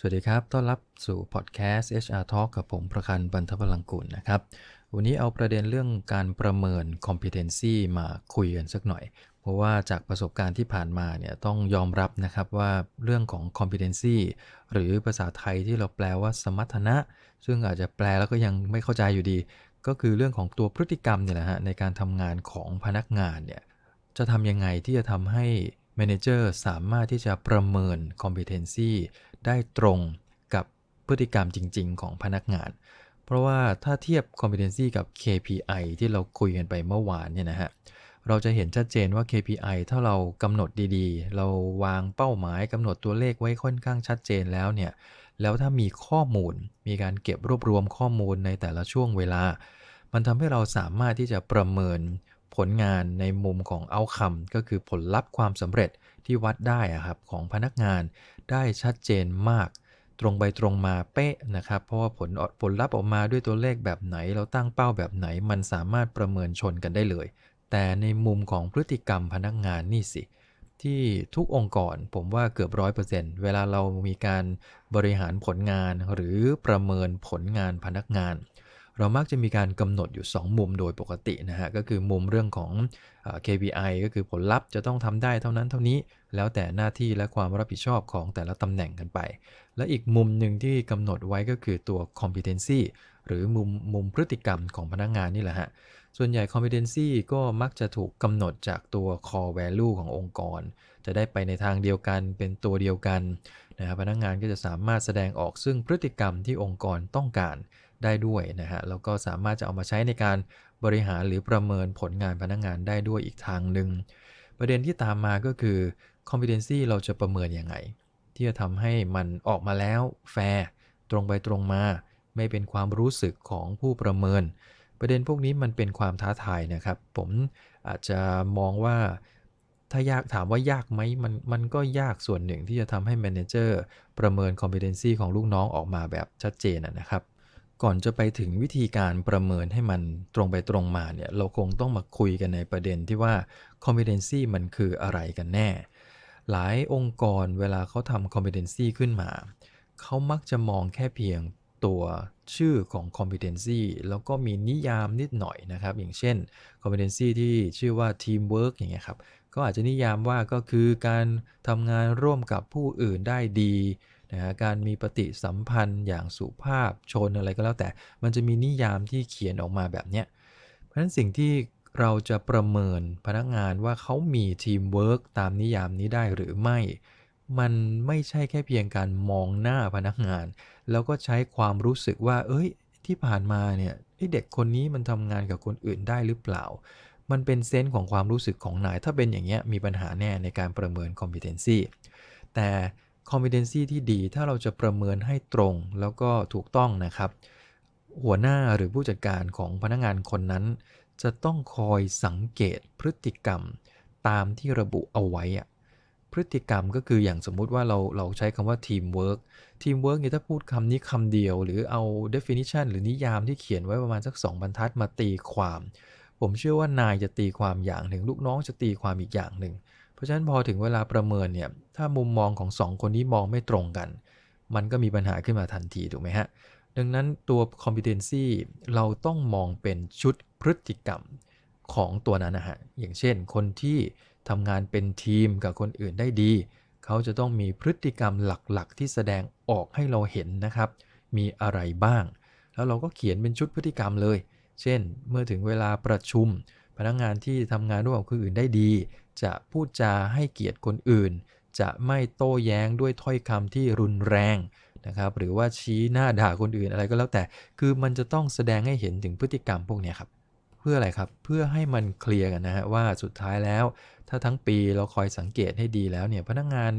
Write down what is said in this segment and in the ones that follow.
สวัสดีครับ ต้อนรับสู่พอดแคสต์ HR Talk กับผมประคันบันทพลังกุลนะครับ วันนี้เอาประเด็นเรื่องการประเมิน competency มาคุยกันสักหน่อย เพราะว่าจากประสบการณ์ที่ผ่านมาเนี่ยต้องยอมรับนะครับว่าเรื่องของ competency หรือภาษาไทยที่เราแปลว่าสมรรถนะ ซึ่งอาจจะแปลแล้วก็ยังไม่เข้าใจอยู่ดี ก็คือเรื่องของตัวพฤติกรรมเนี่ยแหละฮะในการทำงานของพนักงานเนี่ยจะทำยังไงที่จะทำให้ Manager สามารถที่จะประเมิน competency ได้ตรงกับพฤติกรรมจริง ๆ ของพนักงาน เพราะว่าถ้าเทียบ competency กับ KPI ที่เราคุยกันไปเมื่อวานเนี่ยนะฮะเราจะเห็นชัดเจนว่า KPI ถ้าเรากำหนดดีๆ เราวางเป้าหมายกำหนดตัวเลขไว้ค่อนข้างชัดเจนแล้วเนี่ย แล้วถ้ามีข้อมูล มีการเก็บรวบรวมข้อมูลในแต่ละช่วงเวลา มันทำให้เราสามารถที่จะประเมิน ผลงานในมุมของ outcome ก็คือผลลัพธ์ความสำเร็จที่วัดได้อะครับของพนักงานได้ชัดเจนมาก ตรงไปตรงมาเป๊ะนะครับ เพราะว่าผลผลลัพธ์ออกมาด้วยตัวเลขแบบไหน เราตั้งเป้าแบบไหนมันสามารถประเมินชนกันได้เลย แต่ในมุมของพฤติกรรมพนักงานนี่สิที่ทุกองค์กรผมว่าเกือบร้อยเปอร์เซ็นต์เวลาเรามีการบริหารผลงานหรือประเมินผลงานพนักงาน เรามักจะมีการกำหนดอยู่ 2 มุมโดยปกตินะฮะ ก็คือมุมเรื่องของ KPI ก็คือผลลัพธ์จะต้องทำได้เท่านั้นเท่านี้ แล้วแต่หน้าที่และความรับผิดชอบของแต่ละตำแหน่งกันไป และอีกมุมหนึ่งที่กำหนดไว้ก็คือตัว competency หรือมุมมุมพฤติกรรมของพนักงานนี่แหละฮะ ส่วนใหญ่ competency ก็มักจะถูกกำหนดจากตัว core value ขององค์กร จะได้ไปในทางเดียวกันเป็นตัวเดียวกันนะครับพนักงานก็จะสามารถแสดงออกซึ่งพฤติกรรมที่องค์กรต้องการ ได้ด้วยนะฮะแล้วก็สามารถจะเอามาใช้ในการบริหารหรือประเมินผลงานพนักงานได้ด้วยอีกทางหนึ่งประเด็นที่ตามมาก็คือ competency เราจะประเมินยังไง ที่จะทำให้มันออกมาแล้วแฟร์ตรงไปตรงมา ไม่เป็นความรู้สึกของผู้ประเมิน ประเด็นพวกนี้มันเป็นความท้าทายนะครับ ผมอาจจะมองว่าถ้ายากถามว่ายากไหมมันมันก็ยากส่วนหนึ่งที่จะทำให้ manager ประเมิน competency ของลูกน้องออกมาแบบชัดเจนนะครับ ก่อนจะไปถึงวิธีการประเมินให้มันตรงไปตรงมาเนี่ยเราคงต้องมาคุยกันในประเด็นที่ว่า competency มันคืออะไรกันแน่ หลายองค์กรเวลาเขาทำ competency ขึ้นมา เขามักจะมองแค่เพียงตัวชื่อของ competency แล้วก็มีนิยามนิดหน่อยนะครับ อย่างเช่น competency ที่ชื่อว่า teamwork อย่างเงี้ยครับ ก็อาจจะนิยามว่าก็คือการทำงานร่วมกับผู้อื่นได้ดี นะฮะการมีปฏิสัมพันธ์อย่างสุภาพชนอะไรก็แล้วแต่ มันจะมีนิยามที่เขียนออกมาแบบเนี้ย เพราะฉะนั้นสิ่งที่เราจะประเมินพนักงานว่าเขามีทีมเวิร์กตามนิยามนี้ได้หรือไม่ มันไม่ใช่แค่เพียงการมองหน้าพนักงาน แล้วก็ใช้ความรู้สึกว่า เอ้ย ที่ผ่านมาเนี่ยเด็กคนนี้มันทำงานกับคนอื่นได้หรือเปล่า มันเป็นเซนส์ของความรู้สึกของนาย ถ้าเป็นอย่างเงี้ยมีปัญหาแน่ในการประเมิน competency แต่ competency ที่ดี ถ้าเราจะประเมินให้ตรงแล้วก็ถูกต้องนะครับ หัวหน้าหรือผู้จัดการของพนักงานคนนั้น จะต้องคอยสังเกตพฤติกรรมตามที่ระบุเอาไว้อะพฤติกรรมก็คืออย่างสมมุติว่าเราเราใช้คำว่า teamwork teamwork เนี่ยถ้าพูดคำนี้คำเดียว หรือเอา definition หรือนิยามที่เขียนไว้ประมาณสัก 2 บรรทัดมาตีความ ผมเชื่อว่านายจะตีความอย่างหนึ่ง ลูกน้องจะตีความอีกอย่างหนึ่ง เพราะฉะนั้นพอถึงเวลาประเมินเนี่ยถ้ามุมมองของสองคนนี้มองไม่ตรงกัน มันก็มีปัญหาขึ้นมาทันทีถูกไหมฮะ ดังนั้นตัว competency เราต้องมองเป็นชุดพฤติกรรมของตัวนั้นนะฮะ อย่างเช่น คนที่ทำงานเป็นทีมกับคนอื่นได้ดี เขาจะต้องมีพฤติกรรมหลักๆ ที่แสดงออกให้เราเห็นนะครับ มีอะไรบ้าง แล้วเราก็เขียนเป็นชุดพฤติกรรมเลย เช่น เมื่อถึงเวลาประชุม พนักงงานที่ทำงานร่วมกับคนอื่นได้ดี จะพูดจาให้เกียรติคนอื่น จะไม่โต้แย้งด้วยถ้อยคำที่รุนแรงนะครับหรือว่าชี้หน้าด่าคนอื่นอะไรก็แล้วแต่ คือมันจะต้องแสดงให้เห็นถึงพฤติกรรมพวกนี้ครับ เพื่ออะไรครับ เพื่อให้มันเคลียร์กันนะฮะว่าสุดท้ายแล้ว ถ้าทั้งปีเราคอยสังเกตให้ดีแล้วเนี่ยพนักงงาน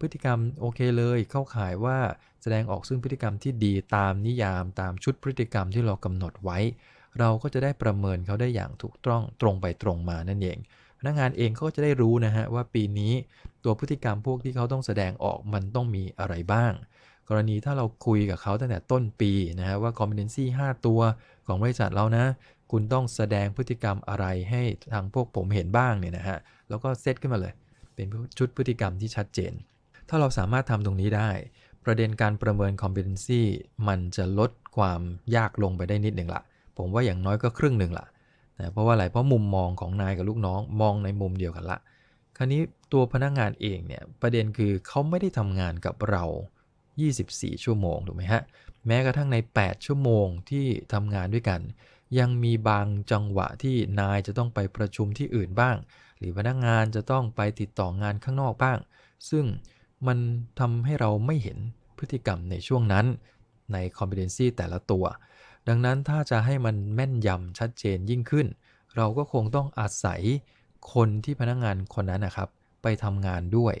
พฤติกรรมโอเคเลยเข้าข่ายว่าแสดงออกซึ่งพฤติกรรมที่ดีตามนิยามตามชุดพฤติกรรมที่เรากำหนดไว้ เราก็จะได้ประเมินเขาได้อย่างถูกต้องตรงไปตรงมานั่นเอง นักงานเองเขาจะได้รู้นะฮะว่าปีนี้ตัวพฤติกรรมพวกที่เขาต้องแสดงออกมันต้องมีอะไรบ้าง กรณีถ้าเราคุยกับเขาตั้งแต่ต้นปีนะฮะว่า competency 5 ตัวของบริษัทเรานะคุณต้องแสดงพฤติกรรมอะไรให้ทางพวกผมเห็นบ้างเนี่ยนะฮะแล้วก็เซตขึ้นมาเลย เป็นชุดพฤติกรรมที่ชัดเจน ถ้าเราสามารถทำตรงนี้ได้ ประเด็นการประเมิน competency มันจะลดความยากลงไปได้นิดหนึ่งละผมว่าอย่างน้อยก็ครึ่งหนึ่งละ นะเพราะว่าอะไรเพราะมุมมองของนายกับลูกน้องมองในมุมเดียวกันละ คราวนี้ตัวพนักงงานเองเนี่ยประเด็นคือเขาไม่ได้ทำงานกับเรา 24 ชั่วโมงถูกไหมฮะแม้กระทั่งใน 8 ชั่วโมงที่ทำงานด้วยกัน ยังมีบางจังหวะที่นายจะต้องไปประชุมที่อื่นบ้าง หรือพนักงงานจะต้องไปติดต่องานข้างนอกบ้าง ซึ่งมันทำให้เราไม่เห็นพฤติกรรมในช่วงนั้นใน competency แต่ละตัว ดังนั้นถ้าจะให้มันแม่นยำชัดเจนยิ่งขึ้น เราก็คงต้องอาศัยคนที่พนักงงานคนนั้นนะครับ ไปทำงานด้วย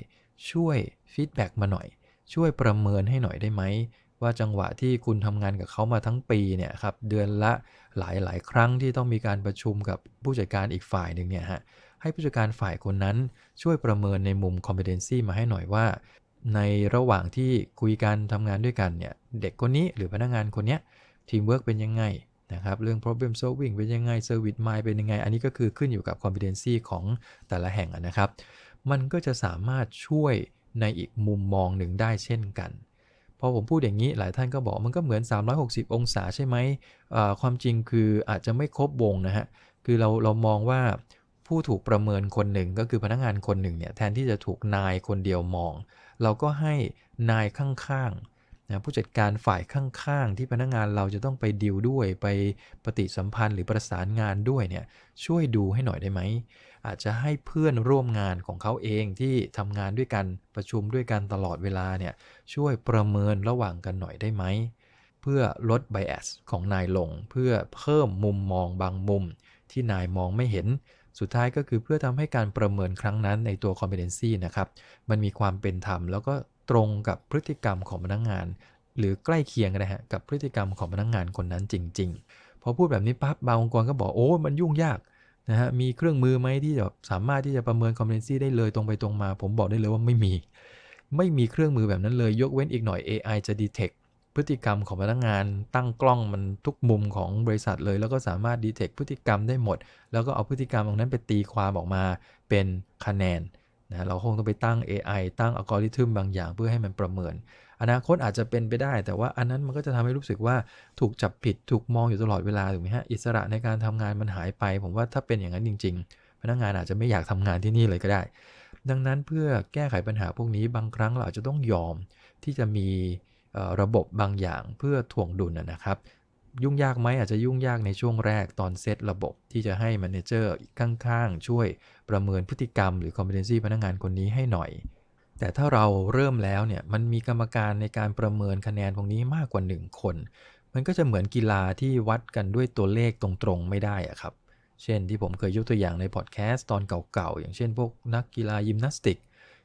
ช่วยฟีดแบ็กมาหน่อย ช่วยประเมินให้หน่อยได้ไหม ว่าจังหวะที่คุณทำงานกับเขามาทั้งปีเนี่ยครับเดือนละหลายหลายครั้งที่ต้องมีการประชุมกับผู้จัดการอีกฝ่ายหนึ่งเนี่ยฮะให้ผู้จัดการฝ่ายคนนั้นช่วยประเมินในมุม competency มาให้หน่อยว่า ในระหว่างที่คุยกันทำงานด้วยกันเนี่ยเด็กคนนี้หรือพนักงานคนเนี้ย ทีมเวิร์กเป็นยังไงนะครับเรื่อง problem solving เป็นยังไง service mind เป็นยังไง อันนี้ก็คือขึ้นอยู่กับ competency ของแต่ละแห่งนะครับ มันก็จะสามารถช่วยในอีกมุมมองหนึ่งได้เช่นกัน พอผมพูดอย่างนี้หลายท่านก็บอกมันก็เหมือน 360 องศาใช่ไหมความจริงคืออาจจะไม่ครบวงนะฮะ คือเราเรามองว่าผู้ถูกประเมินคนหนึ่งก็คือพนักงานคนหนึ่งเนี่ยแทนที่จะถูกนายคนเดียวมอง เราก็ให้นายข้างๆ นะผู้จัดการฝ่ายข้างๆ ที่พนักงานเราจะต้องไปดิวด้วยไปปฏิสัมพันธ์หรือประสานงานด้วยเนี่ยช่วยดูให้หน่อยได้ไหม อาจจะให้เพื่อนร่วมงานของเขาเองที่ทำงานด้วยกันประชุมด้วยกันตลอดเวลาเนี่ยช่วยประเมินระหว่างกันหน่อยได้ไหม เพื่อลด bias ของนายลง เพื่อเพิ่มมุมมองบางมุม ที่นายมองไม่เห็นสุดท้ายก็คือเพื่อทำให้การประเมินครั้งนั้นในตัว competency นะครับ มันมีความเป็นธรรม แล้วก็ ตรงกับพฤติกรรมของพนักงงาน หรือใกล้เคียงกันะฮะกับพฤติกรรมของพนักงงานคนนั้นจริง ๆ พอพูดแบบนี้ปั๊บบางองค์กรก็บอกโอ้มันยุ่งยากนะฮะมีเครื่องมือไหมที่จะสามารถที่จะประเมิน competency ได้เลยตรงไปตรงมา ผมบอกได้เลยว่าไม่มี ไม่มีเครื่องมือแบบนั้นเลย ยกเว้นอีกหน่อย AI จะ detect พฤติกรรมของพนักงาน ตั้งกล้องมันทุกมุมของบริษัทเลย แล้วก็สามารถดีเทคพฤติกรรมได้หมด แล้วก็เอาพฤติกรรมตรงนั้นไปตีความออกมาเป็นคะแนน นะเราคงต้องไปตั้ง AI ตั้งอัลกอริทึมบางอย่างเพื่อให้มันประเมิน อนาคตอาจจะเป็นไปได้ แต่ว่าอันนั้นมันก็จะทำให้รู้สึกว่าถูกจับผิดถูกมองอยู่ตลอดเวลาถูกไหมฮะอิสระในการทำงานมันหายไป ผมว่าถ้าเป็นอย่างนั้นจริง ๆ พนักงานอาจจะไม่อยากทำงานที่นี่เลยก็ได้ ดังนั้นเพื่อแก้ไขปัญหาพวกนี้บางครั้งเราอาจจะต้องยอมที่จะมีระบบบางอย่างเพื่อถ่วงดุลนะครับ ยุ่งยากไหมอาจจะยุ่งยากในช่วงแรกตอนเซตระบบที่จะให้ม a นเจอร์ข้างๆ ช่วยประเมินพฤติกรรมหรือ competency พนักงานคนนี้ให้หน่อย แต่ถ้าเราเริ่มแล้วเนี่ยมันมีกรรมการในการประเมินคะแนนพวกนี้มากกว่า 1 คน มันก็จะเหมือนกีฬาที่วัดกันด้วยตัวเลขตรงๆไม่ได้อะครับ เช่นที่ผมเคยยกตัวอย่างในพอดแคสต์ตอนเก่าๆอย่างเช่นพวกนักกีฬายิมนาสติก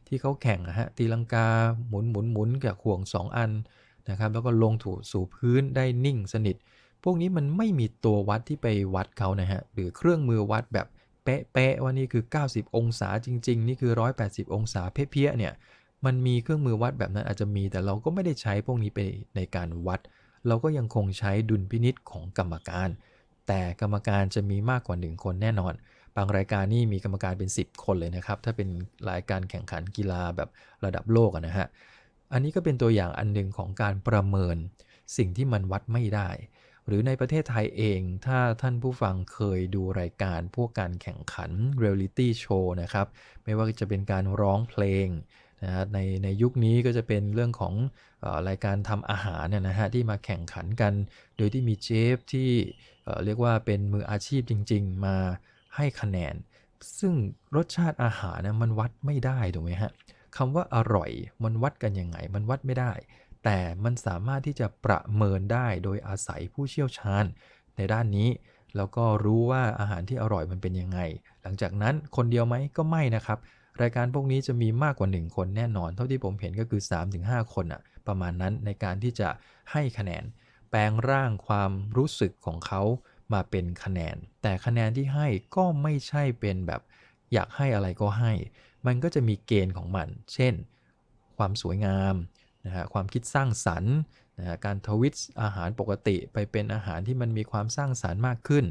ที่เขาแข่งอะฮะตีลังกาหมุนหมุนหมุนกับห่วง 2 อัน นะครับแล้วก็ลงถูสู่พื้นได้นิ่งสนิท พวกนี้มันไม่มีตัววัดที่ไปวัดเขานะฮะหรือเครื่องมือวัดแบบเป๊ะๆว่านี่คือ 90 องศาจริง ๆ นี่คือ 180 องศาเพี้ยๆเนี่ยมันมีเครื่องมือวัดแบบนั้นอาจจะมีแต่เราก็ไม่ได้ใช้พวกนี้ไปในการวัด เราก็ยังคงใช้ดุลพินิษของกรรมการ แต่กรรมการจะมีมากกว่า 1 คนแน่นอน บางรายการนี่มีกรรมการเป็น 10 คนเลยนะครับ ถ้าเป็นรายการแข่งขันกีฬาแบบระดับโลกนะฮะ อันนี้ก็เป็นตัวอย่างอันหนึ่งของการประเมินสิ่งที่มันวัดไม่ได้ หรือในประเทศไทยเองถ้าท่านผู้ฟังเคยดูรายการพวกการแข่งขันเรียลิตี้โชว์นะครับ ไม่ว่าจะเป็นการร้องเพลงนะฮะในในยุคนี้ก็จะเป็นเรื่องของอรายการทำอาหารเนี่ยนะฮะที่มาแข่งขันกัน โดยที่มีเชฟที่เรียกว่าเป็นมืออาชีพจริง ๆ มาให้คะแนน ซึ่งรสชาติอาหารนะมันวัดไม่ได้ถูกไหมฮะ คำว่าอร่อยมันวัดกันยังไง มันวัดไม่ได้ แต่มันสามารถที่จะประเมินได้โดยอาศัยผู้เชี่ยวชาญ ในด้านนี้แล้วก็รู้ว่าอาหารที่อร่อยมันเป็นยังไง หลังจากนั้นคนเดียวไหมก็ไม่นะครับ รายการพวกนี้จะมีมากกว่า 1 คนแน่นอน เท่าที่ผมเห็นก็คือ 3-5 คนอะประมาณนั้นในการที่จะให้คะแนน แปลงร่างความรู้สึกของเขามาเป็นคะแนน แต่คะแนนที่ให้ก็ไม่ใช่เป็นแบบ อยากให้อะไรก็ให้ มันก็จะมีเกณฑ์ของมัน เช่น ความสวยงามนะฮะความคิดสร้างสรรค์นะฮะการทวิตอาหารปกติไปเป็นอาหารที่มันมีความสร้างสรรค์มากขึ้น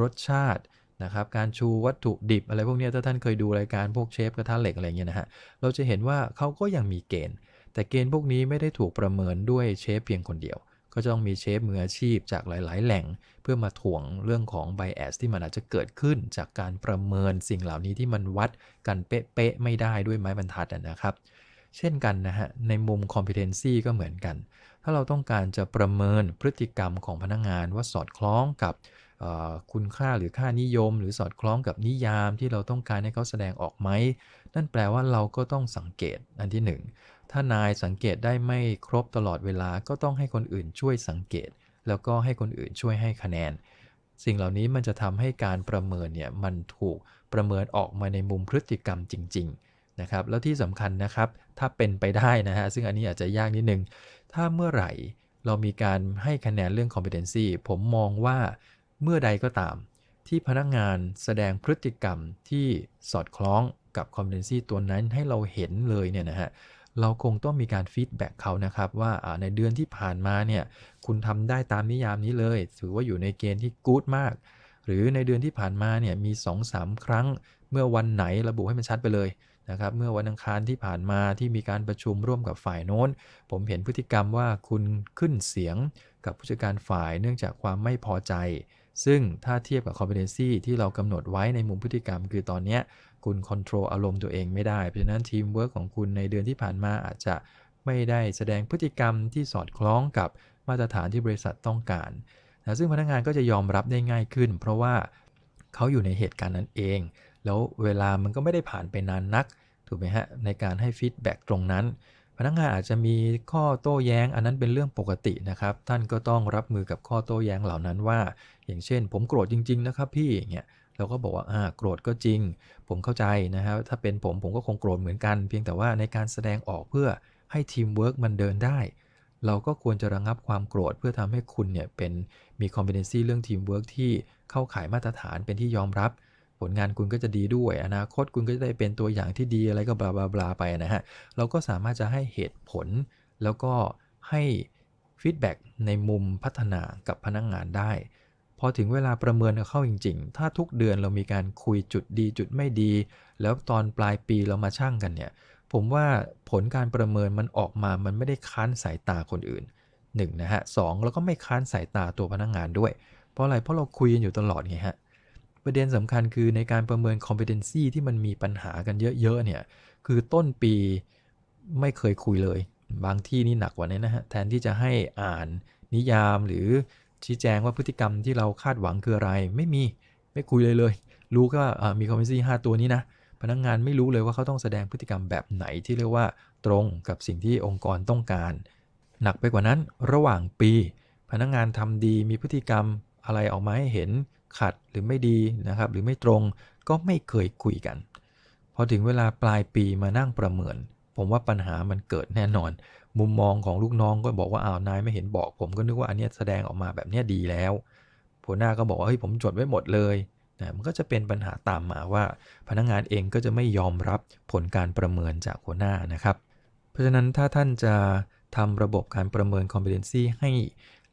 รสชาตินะครับการชูวัตถุดิบอะไรพวกนี้ถ้าท่านเคยดูรายการพวกเชฟกระทะเหล็กอะไรเงี้ยนะฮะเราจะเห็นว่าเขาก็ยังมีเกณฑ์ แต่เกณฑ์พวกนี้ไม่ได้ถูกประเมินด้วยเชฟเพียงคนเดียว ก็จะต้องมีเชฟมืออาชีพจากหลาย ๆ แหล่ง เพื่อมาถ่วงเรื่องของ bias ที่มันอาจจะเกิดขึ้นจากการประเมินสิ่งเหล่านี้ที่มันวัดกันเป๊ะๆไม่ได้ด้วยไม้บรรทัดนะครับ เช่นกันนะฮะในมุม competency ก็เหมือนกัน ถ้าเราต้องการจะประเมินพฤติกรรมของพนักงงานว่าสอดคล้องกับคุณค่าหรือค่านิยม หรือสอดคล้องกับนิยามที่เราต้องการให้เขาแสดงออกไหม นั่นแปลว่าเราก็ต้องสังเกตอันที่ 1 ถ้านายสังเกตได้ไม่ครบตลอดเวลาก็ต้องให้คนอื่นช่วยสังเกต แล้วก็ให้คนอื่นช่วยให้คะแนน สิ่งเหล่านี้มันจะทำให้การประเมินเนี่ยมันถูกประเมินออกมาในมุมพฤติกรรมจริง ๆนะครับ แล้วที่สำคัญนะครับ ถ้าเป็นไปได้นะฮะซึ่งอันนี้อาจจะยากนิดนึง ถ้าเมื่อไหร่เรามีการให้คะแนนเรื่อง competency ผมมองว่าเมื่อใดก็ตาม ที่พนักงานแสดงพฤติกรรมที่สอดคล้องกับ competency ตัวนั้นให้เราเห็นเลยเนี่ยนะฮะ เราคงต้องมีการฟีดแบ็กเขานะครับว่าในเดือนที่ผ่านมาเนี่ยคุณทำได้ตามนิยามนี้เลย ถือว่าอยู่ในเกณฑ์ที่กู๊ดมาก หรือในเดือนที่ผ่านมาเนี่ยมี 2-3 ครั้ง เมื่อวันไหนระบุให้มันชัดไปเลยนะครับเมื่อวันอังคารที่ผ่านมาที่มีการประชุมร่วมกับฝ่ายโน้น ผมเห็นพฤติกรรมว่าคุณขึ้นเสียงกับผู้จัดการฝ่ายเนื่องจากความไม่พอใจ ซึ่งถ้าเทียบกับ competency ที่เรากำหนดไว้ในมุมพฤติกรรม คือตอนนี้ คุณควบคุมอารมณ์ตัวเองไม่ได้ เพราะฉะนั้นทีมเวิร์กของคุณในเดือนที่ผ่านมาอาจจะไม่ได้แสดงพฤติกรรมที่สอดคล้องกับมาตรฐานที่บริษัทต้องการนะซึ่งพนักงานก็จะยอมรับได้ง่ายขึ้น เพราะว่าเขาอยู่ในเหตุการณ์นั้นเอง แล้วเวลามันก็ไม่ได้ผ่านไปนานนัก ถูกไหมฮะ ในการให้ฟีดแบ็กตรงนั้น พนักงานอาจจะมีข้อโต้แย้ง อันนั้นเป็นเรื่องปกตินะครับ ท่านก็ต้องรับมือกับข้อโต้แย้งเหล่านั้นว่า อย่างเช่น ผมโกรธจริง ๆ นะครับพี่อย่างเงี้ย เราก็บอกว่าอ่าโกรธก็จริง ผมเข้าใจนะครับถ้าเป็นผมผมก็คงโกรธเหมือนกัน เพียงแต่ว่าในการแสดงออกเพื่อให้ทีมเวิร์กมันเดินได้ เราก็ควรจะระงับความโกรธเพื่อทำให้คุณเนี่ยเป็นมี competency เรื่องทีมเวิร์กที่เข้าข่ายมาตรฐานเป็นที่ยอมรับ ผลงานคุณก็จะดีด้วย อนาคตคุณก็จะได้เป็นตัวอย่างที่ดีอะไรก็บลาบลาบลาไปนะฮะเราก็สามารถจะให้เหตุผล แล้วก็ให้ฟีดแบ็กในมุมพัฒนากับพนักงงานได้ พอถึงเวลาประเมินเข้าจริง ๆ ถ้าทุกเดือนเรามีการคุยจุดดีจุดไม่ดี แล้วตอนปลายปีเรามาช่างกันเนี่ย ผมว่าผลการประเมินมันออกมา มันไม่ได้ค้านสายตาคนอื่น1นนะฮะสแล้วก็ไม่ค้านสายตาตัวพนักงงานด้วย เพราะอะไร เพราะเราคุยกันอยู่ตลอดไงฮะ ประเด็นสำคัญคือในการประเมิน competency ที่มันมีปัญหากันเยอะๆเนี่ย คือต้นปีไม่เคยคุยเลย บางที่นี่หนักกว่านี้นะฮะ แทนที่จะให้อ่านนิยามหรือ ชี้แจงว่าพฤติกรรมที่เราคาดหวังคืออะไร ไม่มีไม่คุยเลยเลย รู้ก็มี competency 5ตัวนี้นะพนักงงานไม่รู้เลยว่าเขาต้องแสดงพฤติกรรมแบบไหนที่เรียกว่าตรงกับสิ่งที่องค์กรต้องการ หนักไปกว่านั้นระหว่างปี พนักงงานทำดีมีพฤติกรรมอะไรออกมาให้เห็นขัดหรือไม่ดีนะครับ หรือไม่ตรงก็ไม่เคยคุยกัน พอถึงเวลาปลายปีมานั่งประเมิน ผมว่าปัญหามันเกิดแน่นอน มุมมองของลูกน้องก็บอกว่าอ้าวนายไม่เห็นบอก ผมก็นึกว่าอันนี้แสดงออกมาแบบนี้ดีแล้วหัวหน้าก็บอกว่าเฮ้ยผมจดไว้หมดเลยนะมันก็จะเป็นปัญหาตามมาว่าพนักงงานเองก็จะไม่ยอมรับผลการประเมินจากหัวหน้านะครับ เพราะฉะนั้นถ้าท่านจะทำระบบการประเมิน competency ให้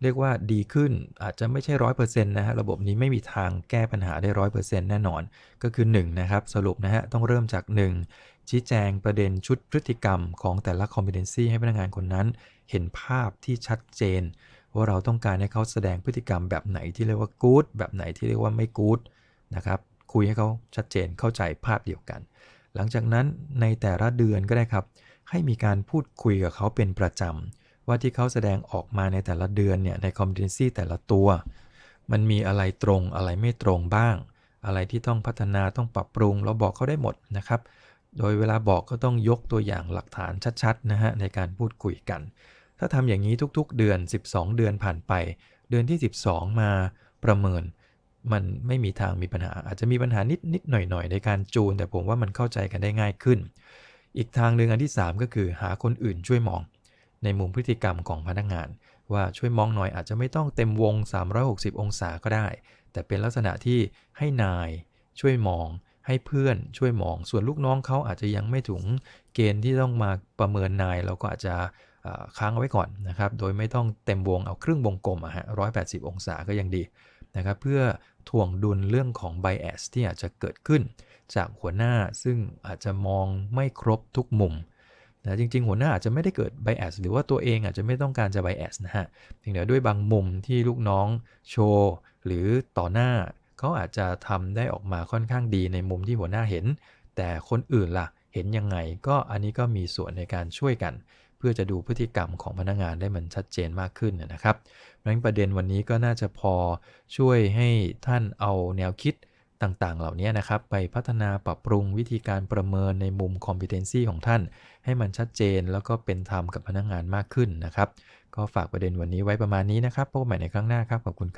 เรียกว่าดีขึ้นอาจจะไม่ใช่ร้อยเปอร์เซ็นต์นะฮะระบบนี้ไม่มีทางแก้ปัญหาได้ร้อยเปอร์เซ็นต์แน่นอน ก็คือ1นะครับสรุปนะฮะต้องเริ่มจาก 1 ชี้แจงประเด็นชุดพฤติกรรมของแต่ละ competency ให้พนักงานคนนั้น เห็นภาพที่ชัดเจน ว่าเราต้องการให้เขาแสดงพฤติกรรมแบบไหนที่เรียกว่า good แบบไหนที่เรียกว่าไม่ good นะครับคุยให้เขาชัดเจนเข้าใจภาพเดียวกัน หลังจากนั้นในแต่ละเดือนก็ได้ครับ ให้มีการพูดคุยกับเขาเป็นประจำ ว่าที่เขาแสดงออกมาในแต่ละเดือนเนี่ยใน competency แต่ละตัว มันมีอะไรตรงอะไรไม่ตรงบ้าง อะไรที่ต้องพัฒนาต้องปรับปรุง เราบอกเขาได้หมดนะครับ โดยเวลาบอกก็ต้องยกตัวอย่างหลักฐานชัดๆนะฮะในการพูดคุยกัน ถ้าทำอย่างนี้ทุกๆ เดือน 12 เดือนผ่านไป เดือนที่ 12 มาประเมิน มันไม่มีทางมีปัญหา อาจจะมีปัญหานิดนิดหน่อยหน่อยในการจูน แต่ผมว่ามันเข้าใจกันได้ง่ายขึ้น อีกทางหนึ่งอันที่ 3 ก็คือหาคนอื่นช่วยมอง ในมุมพฤติกรรมของพนักงาน ว่าช่วยมองหน่อยอาจจะไม่ต้องเต็มวง 360 องศาก็ได้ แต่เป็นลักษณะที่ให้นายช่วยมอง ให้เพื่อนช่วยมอง ส่วนลูกน้องเขาอาจจะยังไม่ถึงเกณฑ์ที่ต้องมาประเมินนาย เราก็อาจจะค้างเอาไว้ก่อนนะครับ โดยไม่ต้องเต็มวงเอาครึ่งวงกลมอะฮะ180องศาก็ยังดีนะครับ เพื่อถ่วงดุลเรื่องของ bias ที่อาจจะเกิดขึ้น จากหัวหน้าซึ่งอาจจะมองไม่ครบทุกมุมแต่จริง ๆ หัวหน้าอาจจะไม่ได้เกิด bias หรือว่าตัวเองอาจจะไม่ต้องการจะ bias นะฮะเพียงแต่ด้วยบางมุมที่ลูกน้องโชว์ หรือต่อหน้า เขาอาจจะทำได้ออกมาค่อนข้างดีในมุมที่หัวหน้าเห็น แต่คนอื่นล่ะ เห็นยังไงก็อันนี้ก็มีส่วนในการช่วยกัน เพื่อจะดูพฤติกรรมของพนักงานได้มันชัดเจนมากขึ้นนะครับดังนั้นประเด็นวันนี้ก็น่าจะพอช่วยให้ท่านเอาแนวคิดต่างๆ เหล่านี้นะครับ ไปพัฒนาปรับปรุงวิธีการประเมินในมุม competency ของท่าน ให้มันชัดเจนแล้วก็เป็นธรรมกับพนักงานมากขึ้นนะครับ ก็ฝากประเด็นวันนี้ไว้ประมาณนี้นะครับพบกันใหม่ในครั้งหน้าครับ ขอบคุณครับ